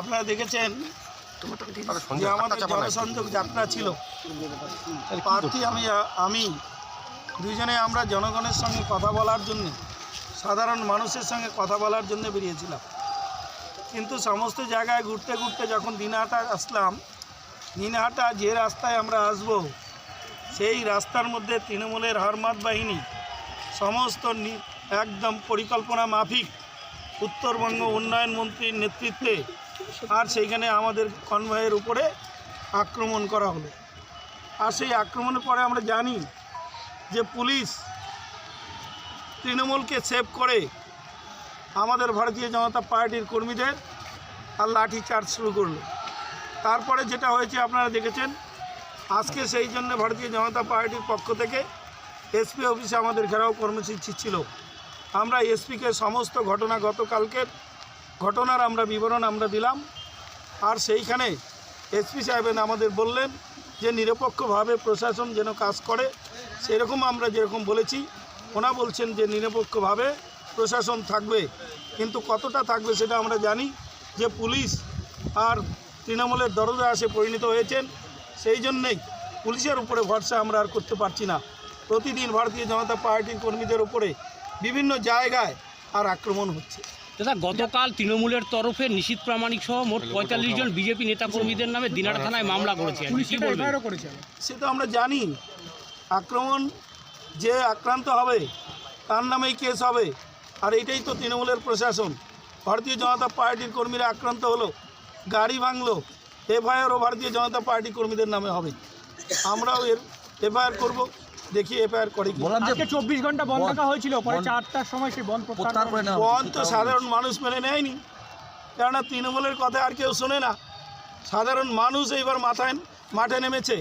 আপনারা দেখেছেন যে আমাদের জনসংযোগ যাত্রা ছিল। প্রার্থী আমি আমি, দুইজনে আমরা জনগণের সঙ্গে কথা বলার জন্য, সাধারণ মানুষের সঙ্গে কথা বলার জন্য বেরিয়েছিলাম। কিন্তু সমস্ত জায়গায় ঘুরতে ঘুরতে যখন দিনহাটা আসলাম, দিনহাটা যে রাস্তায় আমরা আসব, সেই রাস্তার মধ্যে তৃণমূলের হারমাত বাহিনী, সমস্ত একদম পরিকল্পনা মাফিক, উত্তরবঙ্গ উন্নয়ন মন্ত্রীর নেতৃত্বে আর সেইখানে আমাদের কনভয়ের উপরে আক্রমণ করা হলো। আর সেই আক্রমণের পরে আমরা জানি যে পুলিশ তৃণমূলকে সেভ করে আমাদের ভারতীয় জনতা পার্টির কর্মীদের আর লাঠি চার্জ শুরু করল। তারপরে যেটা হয়েছে আপনারা দেখেছেন, আজকে সেই জন্য ভারতীয় জনতা পার্টির পক্ষ থেকে এসপি অফিসে আমাদের ঘেরাও কর্মসূচি ছিল। আমরা এসপিকে সমস্ত ঘটনা গতকালকের ঘটনার আমরা বিবরণ আমরা দিলাম। আর সেইখানে এসপি সাহেবেন আমাদের বললেন যে নিরপেক্ষভাবে প্রশাসন যেন কাজ করে, সেরকম আমরা যেরকম বলেছি। ওনা বলছেন যে নিরপেক্ষভাবে প্রশাসন থাকবে, কিন্তু কতটা থাকবে সেটা আমরা জানি। যে পুলিশ আর তৃণমূলের দরজা আসে পরিণত হয়েছেন, সেই জন্যেই পুলিশের উপরে ভরসা আমরা আর করতে পারছি না। প্রতিদিন ভারতীয় জনতা পার্টির কর্মীদের উপরে বিভিন্ন জায়গায় আর আক্রমণ হচ্ছে। দাদা গতকাল তৃণমূলের তরফে নিশীত প্রামাণিক সহ মোট পঁয়তাল্লিশ জন বিজেপি নেতাকর্মীদের নামে দিনাটা থানায় মামলা করেছে। সে তো আমরা জানি আক্রমণ যে আক্রান্ত হবে তার নামেই কেস হবে। আর এটাই তো তৃণমূলের প্রশাসন। ভারতীয় জনতা পার্টির কর্মীরা আক্রান্ত হলো গাড়ি ভাঙলো এফআইআরও ভারতীয় জনতা পার্টি কর্মীদের নামে হবে। আমরাও এর এফআইআর করব। দেখি এফআইআর করে। কি বললাম যে চব্বিশ ঘণ্টা বন্ধ রাখা হয়েছিল পরে চারটার সময় সেই বন্ধ প্রত্যাহার করে নেওয়া বন তো সাধারণ মানুষ মেনে নেয়নি। কেননা তৃণমূলের কথা আর কেউ শোনে না। সাধারণ মানুষ এইবার মাথায় মাঠে নেমেছে।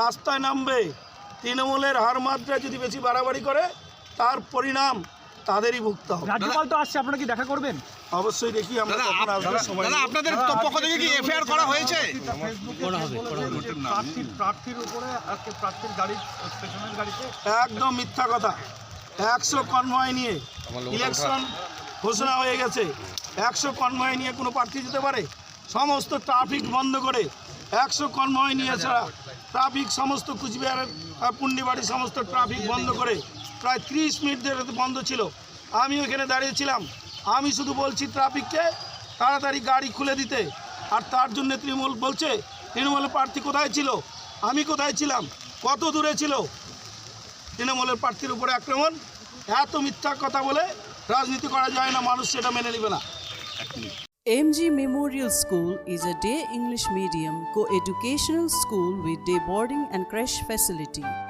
রাস্তায় নামবে। তৃণমূলের হার মাত্রা যদি বেশি বাড়াবাড়ি করে তার পরিণাম তাদেরই ভুগতে হবে। রাজ্যপাল তো আসছে আপনারা কি দেখা করবেন? অবশ্যই দেখি আমরা কখন আসবে সময় আপনাদের পক্ষ থেকে কি এফআইআর করা হয়েছে? করা হবে করা হবে। প্রার্থীর প্রার্থীর উপরে আজকে প্রার্থীর গাড়ি স্টেশনের গাড়িতে একদম মিথ্যা কথা। একশো কনভয় নিয়ে ইলেকশন ঘোষণা হয়ে গেছে। একশো কনভয় নিয়ে কোনো প্রার্থী যেতে পারে? সমস্ত ট্রাফিক বন্ধ করে একশো কনভয় নিয়ে ছাড়া ট্রাফিক সমস্ত কুচবিহারের পুন্ডিবাড়ি সমস্ত ট্রাফিক বন্ধ করে প্রায় ত্রিশ মিনিট ধরে বন্ধ ছিল। আমি ওখানে দাঁড়িয়েছিলাম আমি শুধু বলছি ট্রাফিককে তাড়াতাড়ি গাড়ি খুলে দিতে। আর তার জন্য তৃণমূল বলছে তৃণমূল প্রার্থী কোথায় ছিল? আমি কোথায় ছিলাম? কত দূরে ছিল? তৃণমূলের প্রার্থীর উপরে আক্রমণ। এত মিথ্যা কথা বলে রাজনীতি করা যায় না, মানুষ সেটা মেনে নেবে না। MG Memorial School is a day English medium co-educational school with day boarding and creche facility.